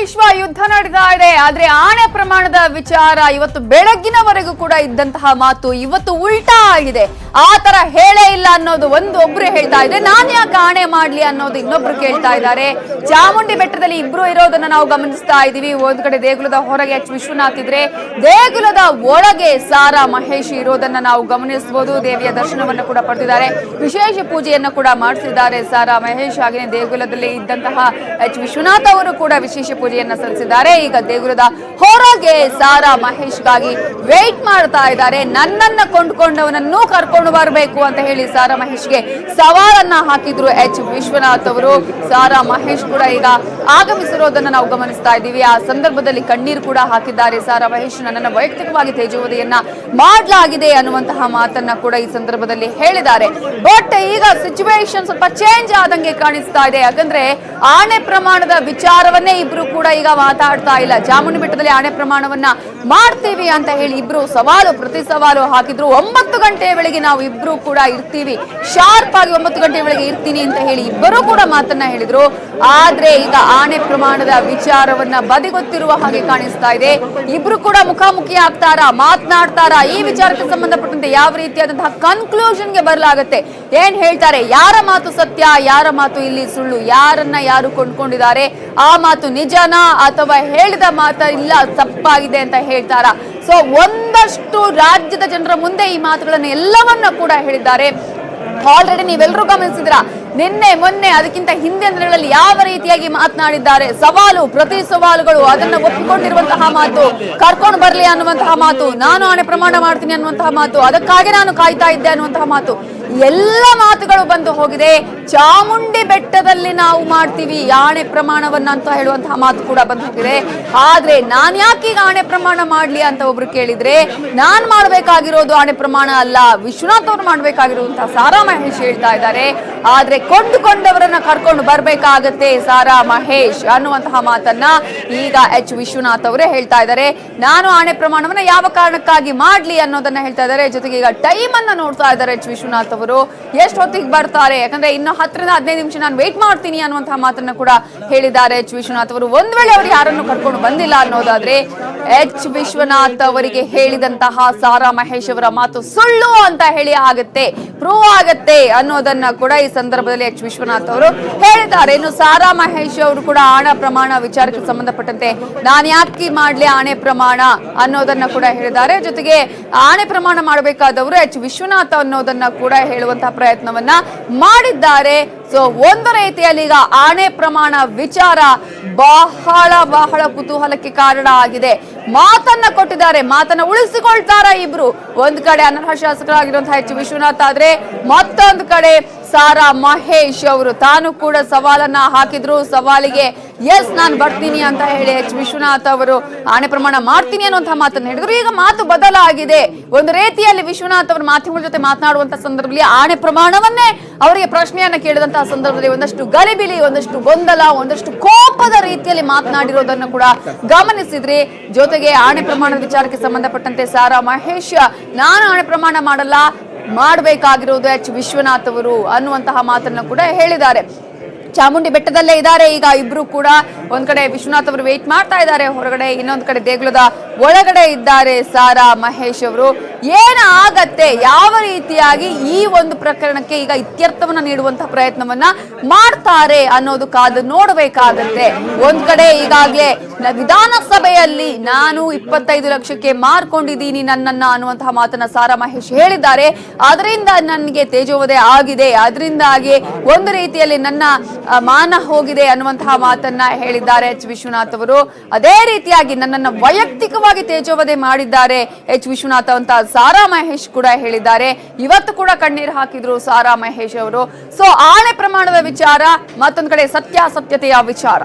ವಿಶ್ವ ಯುದ್ಧ ನಡೀತಾ ಇದೆ. ಆದ್ರೆ ಆಣೆ ಪ್ರಮಾಣದ ವಿಚಾರ ಇವತ್ತು ಬೆಳಗ್ಗಿನವರೆಗೂ ಕೂಡ ಇದ್ದಂತಹ ಮಾತು ಇವತ್ತು ಉಲ್ಟಾ ಆಗಿದೆ. ಆ ತರ ಹೇಳೇ ಇಲ್ಲ ಅನ್ನೋದು ಒಂದು ಒಬ್ರು ಹೇಳ್ತಾ ಇದ್ರೆ, ನಾನ್ ಯಾಕೆ ಆಣೆ ಮಾಡ್ಲಿ ಅನ್ನೋದು ಇನ್ನೊಬ್ರು ಕೇಳ್ತಾ ಇದ್ದಾರೆ. ಚಾಮುಂಡಿ ಬೆಟ್ಟದಲ್ಲಿ ಇಬ್ರು ಇರೋದನ್ನ ನಾವು ಗಮನಿಸ್ತಾ ಇದೀವಿ. ಒಂದ್ ಕಡೆ ದೇಗುಲದ ಹೊರಗೆ ಎಚ್ ವಿಶ್ವನಾಥ್ ಇದ್ರೆ, ದೇಗುಲದ ಒಳಗೆ ಸಾರಾ ಮಹೇಶ್ ಇರೋದನ್ನ ನಾವು ಗಮನಿಸಬಹುದು ದೇವಿಯ ದರ್ಶನವನ್ನು ಕೂಡ ಪಡೆದಿದ್ದಾರೆ. ವಿಶೇಷ ಪೂಜೆಯನ್ನ ಕೂಡ ಮಾಡಿಸಿದ್ದಾರೆ ಸಾರಾ ಮಹೇಶ್. ಹಾಗೆ ದೇಗುಲದಲ್ಲಿ ಇದ್ದಂತಹ ಎಚ್ ವಿಶ್ವನಾಥ್ ಅವರು ಕೂಡ ವಿಶೇಷ ಪೂಜೆಯನ್ನ ಸಲ್ಲಿಸಿದ್ದಾರೆ. ಈಗ ದೇಗುಲದ ಹೊರಗೆ ಸಾರಾ ಮಹೇಶ್ಗಾಗಿ ವೇಟ್ ಮಾಡ್ತಾ ಇದ್ದಾರೆ. ನನ್ನನ್ನ ಕೊಂಡ್ಕೊಂಡವನನ್ನು ಕರ್ಕೊಂಡು ಬರಬೇಕು ಅಂತ ಹೇಳಿ ಸಾರಾ ಮಹೇಶ್ಗೆ ಸವಾಲನ್ನ ಹಾಕಿದ್ರು ಎಚ್. ವಿಶ್ವನಾಥ್ ಅವರು. ಸಾರಾ ಮಹೇಶ್ ಕೂಡ ಈಗ ಆಗಮಿಸಿರೋದನ್ನ ನಾವು ಗಮನಿಸ್ತಾ ಇದ್ದೀವಿ. ಆ ಸಂದರ್ಭದಲ್ಲಿ ಕಣ್ಣೀರು ಕೂಡ ಹಾಕಿದ್ದಾರೆ ಸಾರಾ ಮಹೇಶ್. ನನ್ನ ವೈಯಕ್ತಿಕವಾಗಿ ತೇಜೋವಧಿಯನ್ನ ಮಾಡಲಾಗಿದೆ ಅನ್ನುವಂತಹ ಮಾತನ್ನ ಕೂಡ ಈ ಸಂದರ್ಭದಲ್ಲಿ ಹೇಳಿದ್ದಾರೆ. ಬಟ್ ಈಗ ಸಿಚುವೇಶನ್ ಸ್ವಲ್ಪ ಚೇಂಜ್ ಆದಂಗೆ ಕಾಣಿಸ್ತಾ ಇದೆ. ಯಾಕಂದ್ರೆ ಆಣೆ ಪ್ರಮಾಣದ ವಿಚಾರವನ್ನೇ ಇಬ್ರು ಕೂಡ ಈಗ ಮಾತಾಡ್ತಾ ಇಲ್ಲ. ಚಾಮುಂಡಿ ಬೆಟ್ಟದಲ್ಲಿ ಆಣೆ ಪ್ರಮಾಣವನ್ನ ಮಾಡ್ತೀವಿ ಅಂತ ಹೇಳಿ ಇಬ್ರು ಸವಾಲು, ಪ್ರತಿ ಸವಾಲು ಹಾಕಿದ್ರು. ಒಂಬತ್ತು ಗಂಟೆಯ ವೇಳೆಗೆ ನಾವು ಇಬ್ರು ಕೂಡ ಇರ್ತೀವಿ. ಶಾರ್ಪ್ ಆಗಿ ಒಂಬತ್ತು ಗಂಟೆ ಒಳಗೆ ಇರ್ತೀನಿ ಅಂತ ಹೇಳಿ ಇಬ್ಬರು ಕೂಡ ಮಾತನ್ನ ಹೇಳಿದ್ರು. ಆದ್ರೆ ಈಗ ಆಣೆ ಪ್ರಮಾಣದ ವಿಚಾರವನ್ನ ಬದಿಗೊತ್ತಿರುವ ಹಾಗೆ ಕಾಣಿಸ್ತಾ ಇದೆ. ಇಬ್ರು ಕೂಡ ಮುಖಾಮುಖಿ ಆಗ್ತಾರಾ, ಮಾತನಾಡ್ತಾರಾ, ಈ ವಿಚಾರಕ್ಕೆ ಸಂಬಂಧಪಟ್ಟಂತೆ ಯಾವ ರೀತಿಯಾದಂತಹ ಕನ್ಕ್ಲೂಷನ್ಗೆ ಬರಲಾಗತ್ತೆ? ಏನ್ ಹೇಳ್ತಾರೆ? ಯಾರ ಮಾತು ಸತ್ಯ, ಯಾರ ಮಾತು ಇಲ್ಲಿ ಸುಳ್ಳು? ಯಾರನ್ನ ಯಾರು ಕೊಂಡ್ಕೊಂಡಿದ್ದಾರೆ? ಆ ಮಾತು ನಿಜನಾ ಅಥವಾ ಹೇಳಿದ ಮಾತ ಇಲ್ಲ, ತಪ್ಪಾಗಿದೆ ಅಂತ ಹೇಳ್ತಾರ? ಸೊ ಒಂದಷ್ಟು ರಾಜ್ಯದ ಜನರ ಮುಂದೆ ಈ ಮಾತುಗಳನ್ನು ಎಲ್ಲವನ್ನ ಕೂಡ ಹೇಳಿದ್ದಾರೆ. ಆಲ್ರೆಡಿ ನೀವೆಲ್ಲರೂ ಗಮನಿಸಿದ್ರ? ನಿನ್ನೆ, ಮೊನ್ನೆ, ಅದಕ್ಕಿಂತ ಹಿಂದಿನ ದಿನಗಳಲ್ಲಿ ಯಾವ ರೀತಿಯಾಗಿ ಮಾತನಾಡಿದ್ದಾರೆ? ಸವಾಲು, ಪ್ರತಿ ಸವಾಲುಗಳು, ಅದನ್ನ ಒಪ್ಪಿಕೊಂಡಿರುವಂತಹ ಮಾತು, ಕರ್ಕೊಂಡು ಬರಲಿ ಅನ್ನುವಂತಹ ಮಾತು, ನಾನು ಆಣೆ ಪ್ರಮಾಣ ಮಾಡ್ತೀನಿ ಅನ್ನುವಂತಹ ಮಾತು, ಅದಕ್ಕಾಗಿ ನಾನು ಕಾಯ್ತಾ ಇದ್ದೆ ಅನ್ನುವಂತಹ ಮಾತು. ಎಲ್ಲ ಮಾತುಗಳು ಬಂದು ಹೋಗಿದೆ. ಚಾಮುಂಡಿ ಬೆಟ್ಟದಲ್ಲಿ ನಾವು ಮಾಡ್ತೀವಿ ಆಣೆ ಪ್ರಮಾಣವನ್ನ ಅಂತ ಹೇಳುವಂತಹ ಮಾತು ಕೂಡ ಬಂದು ಹೋಗಿದೆ. ಆದ್ರೆ ನಾನ್ ಯಾಕೆ ಈಗ ಆಣೆ ಪ್ರಮಾಣ ಮಾಡ್ಲಿ ಅಂತ ಒಬ್ರು ಕೇಳಿದ್ರೆ, ನಾನ್ ಮಾಡ್ಬೇಕಾಗಿರೋದು ಆಣೆ ಪ್ರಮಾಣ ಅಲ್ಲ, ವಿಶ್ವನಾಥ್ ಅವ್ರು ಮಾಡ್ಬೇಕಾಗಿರುವಂತಹ ಸಾರಾ ಮಹೇಶ್ ಹೇಳ್ತಾ ಇದ್ದಾರೆ. ಆದ್ರೆ ಕೊಂಡುಕೊಂಡವರನ್ನ ಕರ್ಕೊಂಡು ಬರ್ಬೇಕಾಗತ್ತೆ ಸಾರಾ ಮಹೇಶ್ ಅನ್ನುವಂತಹ ಮಾತನ್ನ ಈಗ ಎಚ್ ವಿಶ್ವನಾಥ್ ಅವರೇ ಹೇಳ್ತಾ ಇದ್ದಾರೆ. ನಾನು ಆಣೆ ಪ್ರಮಾಣವನ್ನ ಯಾವ ಕಾರಣಕ್ಕಾಗಿ ಮಾಡ್ಲಿ ಅನ್ನೋದನ್ನ ಹೇಳ್ತಾ ಇದ್ದಾರೆ. ಜೊತೆಗೆ ಈಗ ಟೈಮ್ ಅನ್ನ ನೋಡ್ತಾ ಇದ್ದಾರೆ ಎಚ್ ವಿಶ್ವನಾಥ್ ಎಷ್ಟು ಹೊತ್ತಿಗೆ ಬರ್ತಾರೆ? ಯಾಕಂದ್ರೆ ಇನ್ನು ಹತ್ತರಿಂದ ಹದಿನೈದು ನಿಮಿಷ ನಾನು ವೇಟ್ ಮಾಡ್ತೀನಿ ಅನ್ನುವಂತಹ ಮಾತನ್ನ ಕೂಡ ಹೇಳಿದ್ದಾರೆ. ಎಚ್ ವಿಶ್ವನಾಥ್ ಅವರು. ಒಂದ್ ವೇಳೆ ಅವರು ಯಾರನ್ನು ಕರ್ಕೊಂಡು ಬಂದಿಲ್ಲ ಅನ್ನೋದಾದ್ರೆ ಎಚ್ ವಿಶ್ವನಾಥ್ ಅವರಿಗೆ ಹೇಳಿದಂತಹ ಸಾರಾ ಮಹೇಶ್ ಅವರ ಮಾತು ಸುಳ್ಳು ಅಂತ ಹೇಳಿ ಆಗುತ್ತೆ ಪ್ರೂವ್ ಆಗತ್ತೆ ಅನ್ನೋದನ್ನ ಕೂಡ ಈ ಸಂದರ್ಭದಲ್ಲಿ ಎಚ್ ವಿಶ್ವನಾಥ್ ಅವರು ಹೇಳಿದ್ದಾರೆ. ಇನ್ನು ಸಾರಾ ಮಹೇಶ್ ಅವರು ಕೂಡ ಆಣ ಪ್ರಮಾಣ ವಿಚಾರಕ್ಕೆ ಸಂಬಂಧಪಟ್ಟಂತೆ ನಾನು ಯಾಕೆ ಮಾಡ್ಲಿ ಆಣೆ ಪ್ರಮಾಣ ಅನ್ನೋದನ್ನ ಕೂಡ ಹೇಳಿದ್ದಾರೆ. ಜೊತೆಗೆ ಆಣೆ ಪ್ರಮಾಣ ಮಾಡಬೇಕಾದವರು ಎಚ್ ವಿಶ್ವನಾಥ್ ಅನ್ನೋದನ್ನ ಕೂಡ ಹೇಳುವಂತಹ ಪ್ರಯತ್ನವನ್ನ ಮಾಡಿದ್ದಾರೆ. ಸೊ ಒಂದು ರೀತಿಯಲ್ಲಿ ಈಗ ಆಣೆ ಪ್ರಮಾಣ ವಿಚಾರ ಬಹಳ ಬಹಳ ಕುತೂಹಲಕ್ಕೆ ಕಾರಣ ಆಗಿದೆ. ಮಾತನ್ನ ಕೊಟ್ಟಿದ್ದಾರೆ, ಮಾತನ್ನ ಉಳಿಸಿಕೊಳ್ತಾರ ಇಬ್ರು? ಒಂದ್ ಕಡೆ ಅನರ್ಹ ಶಾಸಕರಾಗಿರುವಂತಹ ಎಚ್ ವಿಶ್ವನಾಥ್ ಆದ್ರೆ ಮತ್ತೊಂದು ಕಡೆ ಸಾರಾ ಮಹೇಶ್ ಅವರು. ತಾನು ಕೂಡ ಸವಾಲನ್ನ ಹಾಕಿದ್ರು. ಸವಾಲಿಗೆ ಎಸ್ ನಾನು ಬರ್ತೀನಿ ಅಂತ ಹೇಳಿ ಎಚ್. ವಿಶ್ವನಾಥ್ ಅವರು ಆಣೆ ಪ್ರಮಾಣ ಮಾಡ್ತೀನಿ ಅನ್ನುವಂತಹ ಮಾತನ್ನು ಹೇಳಿದ್ರು. ಈಗ ಮಾತು ಬದಲಾಗಿದೆ. ಒಂದು ರೀತಿಯಲ್ಲಿ ವಿಶ್ವನಾಥ್ ಅವರು ಮಾಧ್ಯಮಗಳ ಜೊತೆ ಮಾತನಾಡುವಂತ ಸಂದರ್ಭದಲ್ಲಿ ಆಣೆ ಪ್ರಮಾಣವನ್ನೇ ಅವರಿಗೆ ಪ್ರಶ್ನೆಯನ್ನ ಕೇಳಿದಂತಹ ಸಂದರ್ಭದಲ್ಲಿ ಒಂದಷ್ಟು ಗಲಿಬಿಲಿ, ಒಂದಷ್ಟು ಗೊಂದಲ, ಒಂದಷ್ಟು ಕೋಪದ ರೀತಿಯಲ್ಲಿ ಮಾತನಾಡಿರೋದನ್ನು ಕೂಡ ಗಮನಿಸಿದ್ರಿ. ಜೊತೆಗೆ ಆಣೆ ಪ್ರಮಾಣದ ವಿಚಾರಕ್ಕೆ ಸಂಬಂಧಪಟ್ಟಂತೆ ಸಾರಾ ಮಹೇಶ್, ನಾನು ಆಣೆ ಪ್ರಮಾಣ ಮಾಡಲ್ಲ. ಮಾಡಬೇಕಾಗಿರೋದು ಎಚ್. ವಿಶ್ವನಾಥ್ ಅವರು ಅನ್ನುವಂತಹ ಮಾತನ್ನು ಕೂಡ ಹೇಳಿದ್ದಾರೆ. ಚಾಮುಂಡಿ ಬೆಟ್ಟದಲ್ಲೇ ಇದ್ದಾರೆ. ಈಗ ಇಬ್ರು ಕೂಡ ಒಂದ್ ಕಡೆ ವಿಶ್ವನಾಥ್ ಅವರು ವೇಟ್ ಮಾಡ್ತಾ ಇದ್ದಾರೆ. ಹೊರಗಡೆ ಇನ್ನೊಂದ್ ಕಡೆ ದೇಗುಲದ ಒಳಗಡೆ ಇದ್ದಾರೆ ಸಾರಾ ಮಹೇಶ್ ಅವರು. ಏನ ಆಗತ್ತೆ? ಯಾವ ರೀತಿಯಾಗಿ ಈ ಒಂದು ಪ್ರಕರಣಕ್ಕೆ ಈಗ ಇತ್ಯರ್ಥವನ್ನ ನೀಡುವಂತಹ ಪ್ರಯತ್ನವನ್ನ ಮಾಡ್ತಾರೆ ಅನ್ನೋದು ಕಾದು ನೋಡಬೇಕಾಗತ್ತೆ. ಒಂದ್ ಕಡೆ ಈಗಾಗಲೇ ವಿಧಾನಸಭೆಯಲ್ಲಿ ನಾನು ಇಪ್ಪತ್ತೈದು ಲಕ್ಷಕ್ಕೆ ಮಾರ್ಕೊಂಡಿದ್ದೀನಿ ನನ್ನನ್ನ ಅನ್ನುವಂತಹ ಮಾತನ್ನ ಸಾರಾ ಮಹೇಶ್ ಹೇಳಿದ್ದಾರೆ. ಅದರಿಂದ ನನಗೆ ತೇಜೋವಧೆ ಆಗಿದೆ. ಅದರಿಂದಾಗಿ ಒಂದು ರೀತಿಯಲ್ಲಿ ನನ್ನ ಮಾನ ಹೋಗಿದೆ ಅನ್ನುವಂತಹ ಮಾತನ್ನ ಹೇಳಿದ್ದಾರೆ ಎಚ್. ವಿಶ್ವನಾಥ್ ಅವರು. ಅದೇ ರೀತಿಯಾಗಿ ನನ್ನನ್ನ ವೈಯಕ್ತಿಕವಾಗಿ ತೇಜೋವಧೆ ಮಾಡಿದ್ದಾರೆ. ಎಚ್. ವಿಶ್ವನಾಥ್ ಅಂತ ಸಾರಾ ಮಹೇಶ್ ಕೂಡ ಹೇಳಿದ್ದಾರೆ. ಇವತ್ತು ಕೂಡ ಕಣ್ಣೀರು ಹಾಕಿದ್ರು ಸಾರಾ ಮಹೇಶ್ ಅವರು. ಸೊ ಆಣೆ ಪ್ರಮಾಣದ ವಿಚಾರ, ಮತ್ತೊಂದು ಕಡೆ ಸತ್ಯಾಸತ್ಯತೆಯ ವಿಚಾರ.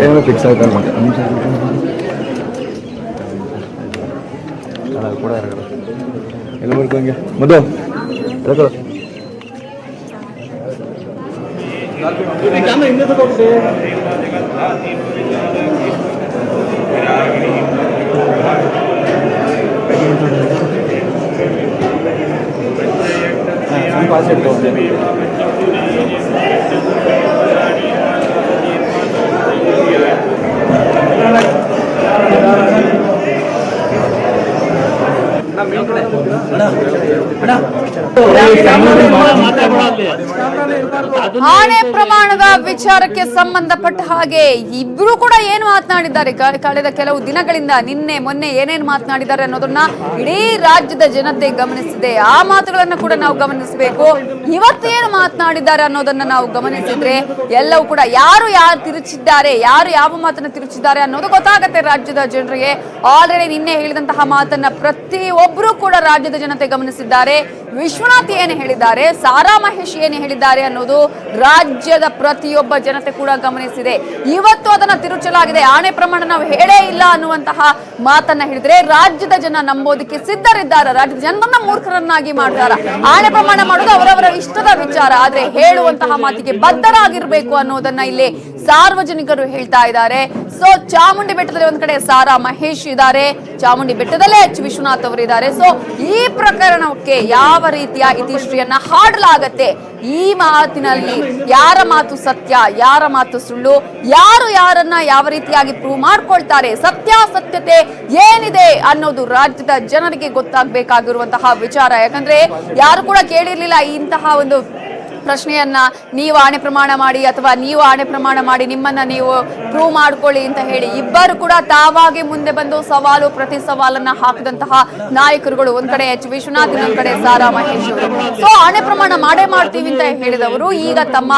ಏನು ಫಿಕ್ಸ್ ಆಯ್ತಲ್ಲ ಮತ್ತೆ ಕೂಡ ಎಲ್ಲ ಬರ್ಕೊಂಗೆ ಮದು un pase doble. ಆಣೆ ಪ್ರಮಾಣದ ವಿಚಾರಕ್ಕೆ ಸಂಬಂಧಪಟ್ಟ ಹಾಗೆ ಇಬ್ರು ಕೂಡ ಏನು ಮಾತನಾಡಿದ್ದಾರೆ? ಕಳೆದ ಕೆಲವು ದಿನಗಳಿಂದ ನಿನ್ನೆ, ಮೊನ್ನೆ ಏನೇನು ಮಾತನಾಡಿದ್ದಾರೆ ಅನ್ನೋದನ್ನ ಇಡೀ ರಾಜ್ಯದ ಜನತೆ ಗಮನಿಸಿದೆ. ಆ ಮಾತುಗಳನ್ನ ಕೂಡ ನಾವು ಗಮನಿಸಬೇಕು. ಇವತ್ತು ಮಾತನಾಡಿದ್ದಾರೆ ಅನ್ನೋದನ್ನ ನಾವು ಗಮನಿಸಿದ್ರೆ ಎಲ್ಲವೂ ಕೂಡ ಯಾರು ಯಾರು ತಿರುಚಿದ್ದಾರೆ, ಯಾರು ಯಾವ ಮಾತನ್ನ ತಿರುಚಿದ್ದಾರೆ ಅನ್ನೋದು ಗೊತ್ತಾಗತ್ತೆ ರಾಜ್ಯದ ಜನರಿಗೆ. ಆಲ್ರೆಡಿ ನಿನ್ನೆ ಹೇಳಿದಂತಹ ಮಾತನ್ನ ಪ್ರತಿ ಒಬ್ರು ಕೂಡ ರಾಜ್ಯದ ಜನತೆ ಗಮನಿಸಿದ್ದಾರೆ. ವಿಶ್ವನಾಥ್ ಏನು ಹೇಳಿದ್ದಾರೆ, ಸಾರಾ ಮಹೇಶ್ ಏನು ಹೇಳಿದ್ದಾರೆ ಅನ್ನೋದು ರಾಜ್ಯದ ಪ್ರತಿಯೊಬ್ಬ ಜನತೆ ಕೂಡ ಗಮನಿಸಿದೆ. ಇವತ್ತು ಅದನ್ನ ತಿರುಚಲಾಗಿದೆ. ಆಣೆ ಪ್ರಮಾಣ ನಾವು ಹೇಳೇ ಇಲ್ಲ ಅನ್ನುವಂತಹ ಮಾತನ್ನ ಹೇಳಿದ್ರೆ ರಾಜ್ಯದ ಜನ ನಂಬೋದಕ್ಕೆ ಸಿದ್ಧರಿದ್ದಾರೆ. ರಾಜ್ಯದ ಜನರನ್ನ ಮೂರ್ಖರನ್ನಾಗಿ ಮಾಡ್ತಾರ. ಆಣೆ ಪ್ರಮಾಣ ಮಾಡೋದು ಅವರವರ ಇಷ್ಟದ ವಿಚಾರ. ಆದ್ರೆ ಹೇಳುವಂತಹ ಮಾತಿಗೆ ಬದ್ಧರಾಗಿರ್ಬೇಕು ಅನ್ನೋದನ್ನ ಇಲ್ಲಿ ಸಾರ್ವಜನಿಕರು ಹೇಳ್ತಾ ಇದ್ದಾರೆ. ಸೊ ಚಾಮುಂಡಿ ಬೆಟ್ಟದಲ್ಲಿ ಒಂದ್ ಕಡೆ ಸಾರಾ ಮಹೇಶ್ ಇದ್ದಾರೆ. ಚಾಮುಂಡಿ ಬೆಟ್ಟದಲ್ಲೇ ಎಚ್ ವಿಶ್ವನಾಥ್ ಅವರು ಇದ್ದಾರೆ ಸೊ ಈ ಪ್ರಕರಣಕ್ಕೆ ಯಾವ ರೀತಿಯ ಇತಿಶ್ರೀಯನ್ನ ಹಾಡಲಾಗತ್ತೆ? ಈ ಮಾತಿನಲ್ಲಿ ಯಾರ ಮಾತು ಸತ್ಯ, ಯಾರ ಮಾತು ಸುಳ್ಳು, ಯಾರು ಯಾರನ್ನ ಯಾವ ರೀತಿಯಾಗಿ ಪ್ರೂವ್ ಮಾಡ್ಕೊಳ್ತಾರೆ ಸತ್ಯಾಸತ್ಯತೆ ಏನಿದೆ ಅನ್ನೋದು ರಾಜ್ಯದ ಜನರಿಗೆ ಗೊತ್ತಾಗಬೇಕಾಗಿರುವಂತಹ ವಿಚಾರ. ಯಾಕಂದ್ರೆ ಯಾರು ಕೂಡ ಕೇಳಿರ್ಲಿಲ್ಲ ಇಂತಹ ಒಂದು ಪ್ರಶ್ನೆಯನ್ನ ನೀವು ಆಣೆ ಪ್ರಮಾಣ ಮಾಡಿ ಅಥವಾ ನೀವು ಆಣೆ ಪ್ರಮಾಣ ಮಾಡಿ ನಿಮ್ಮನ್ನ ನೀವು ಪ್ರೂವ್ ಮಾಡ್ಕೊಳ್ಳಿ ಅಂತ ಹೇಳಿ ಇಬ್ಬರು ಕೂಡ ತಾವಾಗಿ ಮುಂದೆ ಬಂದು ಸವಾಲು, ಪ್ರತಿ ಸವಾಲನ್ನ ಹಾಕಿದಂತಹ ನಾಯಕರುಗಳು. ಒಂದ್ ಕಡೆ ಎಚ್. ವಿಶ್ವನಾಥ್, ಇನ್ನೊಂದ್ ಕಡೆ ಸಾರಾ ಮಹೇಶ್ ಸೊ ಆಣೆ ಪ್ರಮಾಣ ಮಾಡೇ ಮಾಡ್ತೀವಿ ಅಂತ ಹೇಳಿದವರು. ಈಗ ತಮ್ಮ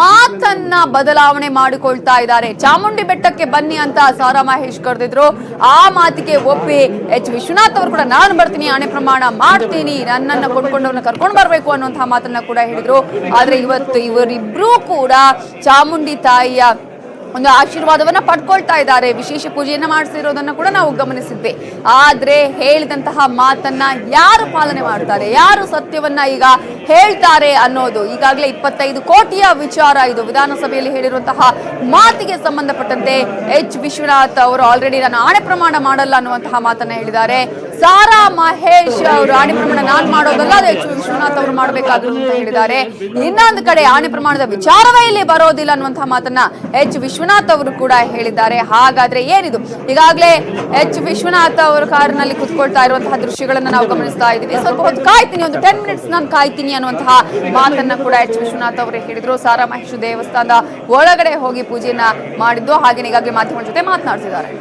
ಮಾತನ್ನ ಬದಲಾವಣೆ ಮಾಡಿಕೊಳ್ತಾ ಇದ್ದಾರೆ. ಚಾಮುಂಡಿ ಬೆಟ್ಟಕ್ಕೆ ಬನ್ನಿ ಅಂತ ಸಾರಾ ಮಹೇಶ್ ಕರೆದಿದ್ರು. ಆ ಮಾತಿಗೆ ಒಪ್ಪಿ ಎಚ್. ವಿಶ್ವನಾಥ್ ಅವರು ಕೂಡ ನಾನು ಬರ್ತೀನಿ, ಆಣೆ ಪ್ರಮಾಣ ಮಾಡ್ತೀನಿ, ನನ್ನನ್ನ ಕೊಂಡ್ಕೊಂಡವ್ರನ್ನ ಕರ್ಕೊಂಡು ಬರ್ಬೇಕು ಅನ್ನುವಂತಹ ಮಾತನ್ನ ಕೂಡ ಹೇಳಿದ್ರು. ಆದ್ರೆ ಇವತ್ತು ಇವರಿಬ್ರು ಕೂಡ ಚಾಮುಂಡಿ ತಾಯಿಯ ಒಂದು ಆಶೀರ್ವಾದವನ್ನ ಪಡ್ಕೊಳ್ತಾ ಇದ್ದಾರೆ. ವಿಶೇಷ ಪೂಜೆಯನ್ನ ಮಾಡಿಸಿರೋದನ್ನ ಕೂಡ ನಾವು ಗಮನಿಸಿದ್ವಿ. ಆದ್ರೆ ಹೇಳಿದಂತಹ ಮಾತನ್ನ ಯಾರು ಪಾಲನೆ ಮಾಡ್ತಾರೆ? ಯಾರು ಸತ್ಯವನ್ನ ಈಗ ಹೇಳ್ತಾರೆ ಅನ್ನೋದು ಈಗಾಗಲೇ ಇಪ್ಪತ್ತೈದು ಕೋಟಿಯ ವಿಚಾರ ಇದು. ವಿಧಾನಸಭೆಯಲ್ಲಿ ಹೇಳಿರುವಂತಹ ಮಾತಿಗೆ ಸಂಬಂಧಪಟ್ಟಂತೆ ಎಚ್. ವಿಶ್ವನಾಥ್ ಅವರು ಆಲ್ರೆಡಿ ನಾನು ಆಣೆ ಪ್ರಮಾಣ ಮಾಡಲ್ಲ ಅನ್ನುವಂತಹ ಮಾತನ್ನ ಹೇಳಿದ್ದಾರೆ. ಸಾರಾ ಮಹೇಶ್ ಅವರು ಆಣೆ ಪ್ರಮಾಣ ನಾನ್ ಮಾಡೋದಲ್ಲ, ಅದು ಎಚ್. ವಿಶ್ವನಾಥ್ ಅವರು ಮಾಡಬೇಕಾದ್ರು ಅಂತ ಹೇಳಿದ್ದಾರೆ. ಇನ್ನೊಂದು ಕಡೆ ಆಣೆ ಪ್ರಮಾಣದ ವಿಚಾರವೇ ಇಲ್ಲಿ ಬರೋದಿಲ್ಲ ಅನ್ನುವಂತಹ ಮಾತನ್ನ ಎಚ್. ವಿಶ್ವನಾಥ್ ಅವರು ಕೂಡ ಹೇಳಿದ್ದಾರೆ. ಹಾಗಾದ್ರೆ ಏನಿದು? ಈಗಾಗಲೇ ಎಚ್. ವಿಶ್ವನಾಥ್ ಅವರು ಕಾರಿನಲ್ಲಿ ಕುತ್ಕೊಳ್ತಾ ಇರುವಂತಹ ದೃಶ್ಯಗಳನ್ನ ನಾವು ಗಮನಿಸ್ತಾ ಇದ್ದೀವಿ. ಸ್ವಲ್ಪ ಹೊತ್ತು ಕಾಯ್ತೀನಿ, ಒಂದು ಟೆನ್ ಮಿನಿಟ್ಸ್ ನಾನು ಕಾಯ್ತೀನಿ ಅನ್ನುವಂತಹ ಮಾತನ್ನ ಕೂಡ ಎಚ್ ವಿಶ್ವನಾಥ್ ಅವರು ಹೇಳಿದ್ರು ಸಾರಾ ಮಹೇಶ್ ದೇವಸ್ಥಾನದ ಒಳಗಡೆ ಹೋಗಿ ಪೂಜೆಯನ್ನ ಮಾಡಿದ್ದು ಹಾಗೆ ಈಗಾಗಲೇ ಮಾಧ್ಯಮಗಳ ಜೊತೆ ಮಾತನಾಡ್ತಿದ್ದಾರೆ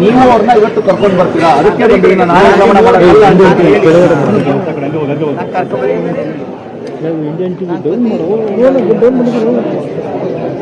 ನೀವು ಅವ್ರನ್ನ ಇವತ್ತು ಕರ್ಕೊಂಡು ಬರ್ತೀರಾ ಅದಕ್ಕೆ